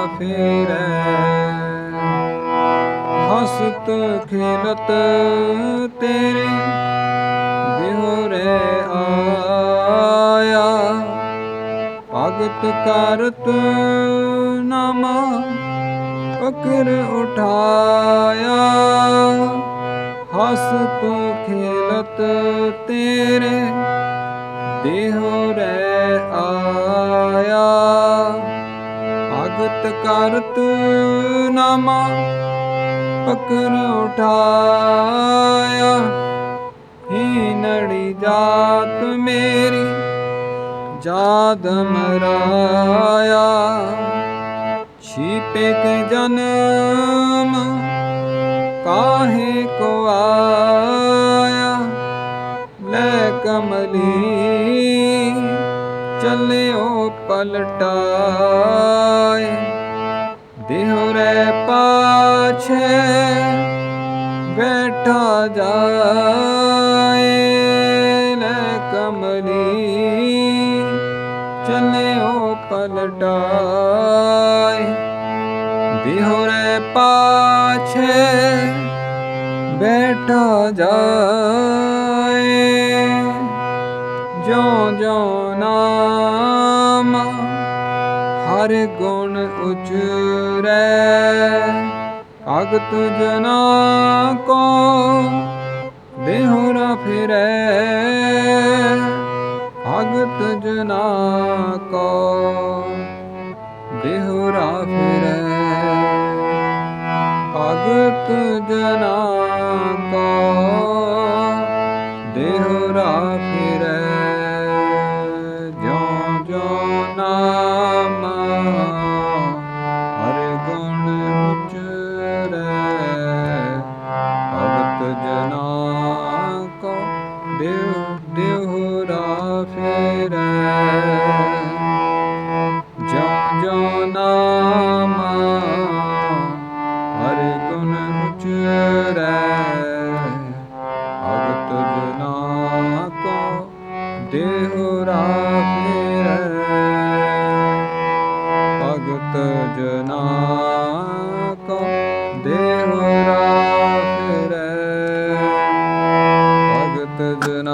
ਦੇਹੁ ਰਾਖਿਰੈ ਜਿਉ ਜਿਉ ਨਾਮਾ ਹਰ ਗੁਣ ਉਚਰੈ ਭਗਤ ਜਨਾ ਕੋ ਦੇਹੁ ਰਾਖਿਰੈ ਹਸਤ ਖੇਲਤ ਤੇਰੇ ਬਿਹੋਰੇ ਆਇਆ। ਭਗਤ ਕਰਤ ਨਾਮਾ ਪਕਰ ਉਠਾਇਆ। ਹਸਤ ਖੇਲਤ ਤੇਰੇ ਦੇਹੁ ਰਹਿ ਆਇਆ। ਭਗਤ ਕਰਤ ਨਾਮਾ, ਪਕਰ ਉਠਾਇਆ। ਹੀ ਨੜੀ ਜਾਤ ਮੇਰੀ ਜਾਦ ਮਰਾਇਆ। ਛੀਪੇ ਕੇ ਜਨਮ, ਕਾਹੇ ਕੋ ਆਇਆ। ਲੈ ਕਮਲੀ ਚੱਲਿਓ ਪਲਟਾਏ ਦਿਹਰੇ ਪਾਛੇ ਬੈਠਾ ਜਾਏ, ਲੈ ਕਮਲੀ ਚੱਲਿਓ ਪਲਟਾਏ ਦਿਹਰੇ ਪਾਛੇ ਬੈਠਾ ਜਾਏ ਜਿਉ ਜਿਉ ਹਰ ਗੁਣ ਉਚਰੈ। ਭਗਤ ਜਨਾ ਕੋ ਦੇਹੁਰਾ ਫਿਰੈ। ਭਗਤ ਜਨਾ ਕੋ ਦੇਹੁਰਾ ਫਿਰੈ। ਭਗਤ ਜਨਾ ਕੋ ਦੇਹੁਰਾ ਫਿਰੈ। ਭਗਤ ਜਨਾ ਕੋ ਦੇਵ ਦੇਹੁਰਾ ਫਿਰੈ ਜਿਉ ਜਿਉ ਨਾਮ ਹਰ ਗੁਣ ਉਚਰੈ ਭਗਤ ਜਨਾ ਕੋ ਦੇਹੁਰਾ ਫਿਰੈ। ਭਗਤ ਜਨਾ ਭਗਤ